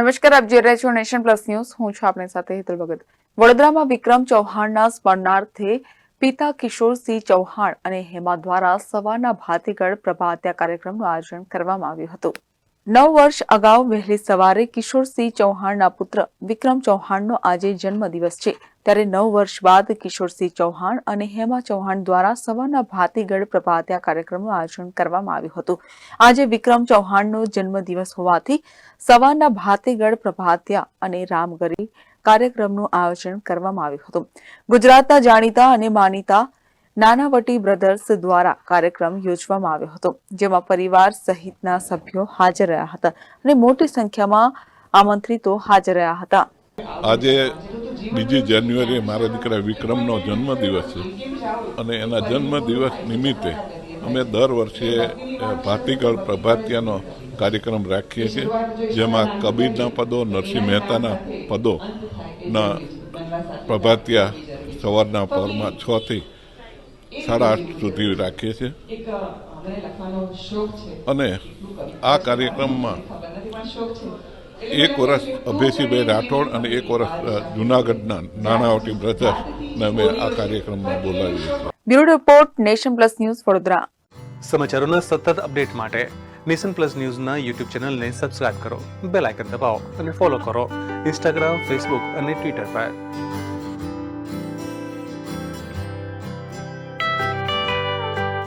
નમસ્કાર, આપ જોઈ રહ્યા છો નેશન પ્લસ ન્યૂઝ. હું છું આપણી સાથે હેતલ ભગત. વડોદરામાં વિક્રમ ચૌહાણના સ્મરણાર્થે પિતા કિશોરસિંહ ચૌહાણ અને હેમા દ્વારા સવારના ભાતીગળ પ્રભાત્યા કાર્યક્રમનું આયોજન કરવામાં આવ્યું હતું. નવ વર્ષ અગાઉ વહેલી સવારે કિશોરસિંહ ચૌહાણના પુત્ર વિક્રમ ચૌહાણનો આજે જન્મદિવસ છે. ત્યારે નવ વર્ષ બાદ કિશોરસિંહ ચૌહાણ અને હેમા ચૌહાણ દ્વારા સવારના ભાતીગઢ પ્રભાત્યા કાર્યક્રમનું આયોજન કરવામાં આવ્યું હતું. આજે વિક્રમ ચૌહાણનો જન્મદિવસ હોવાથી સવારના ભાતીગઢ પ્રભાત્યા અને રામગરી કાર્યક્રમનું આયોજન કરવામાં આવ્યું હતું. ગુજરાતના જાણીતા અને માનીતા નાનાવટી બ્રધર્સ દ્વારા કાર્યક્રમ યોજવામાં આવ્યો હતો, જેમાં પરિવાર સહિતના સભ્યો હાજર રહ્યા હતા અને મોટી સંખ્યામાં આમંત્રિતો હાજર રહ્યા હતા. આજે બીજી જાન્યુઆરીએ મારા દીકરા વિક્રમનો જન્મદિવસ છે અને એના જન્મદિવસ નિમિત્તે અમે દર વર્ષે ભાતીગળ પ્રભાતિયાનો કાર્યક્રમ રાખીએ છીએ, જેમાં કબીરના પદો, નરસિંહ મહેતાના પદોના પ્રભાતિયા સવારના પરમાં છ થી સાડા આઠ સુધી રાખીએ છીએ. અને આ કાર્યક્રમમાં એક વર્ષ અભેસીભાઈ રાઠોડ અને એક વર્ષ જુનાગઢના નાણાવટી બ્રધર્સને અમે આ કાર્યક્રમમાં બોલાવીએ છીએ. Bureau report Nation Plus News Vadodara. સમાચારોના સતત અપડેટ માટે નેશન પ્લસ ન્યૂઝના યુટ્યુબ ચેનલને સબસ્ક્રાઇબ કરો બેલ આઇકન દબાવો અને ફોલો કરો ઇન્સ્ટાગ્રામ ફેસબુક અને ટ્વિટર પર.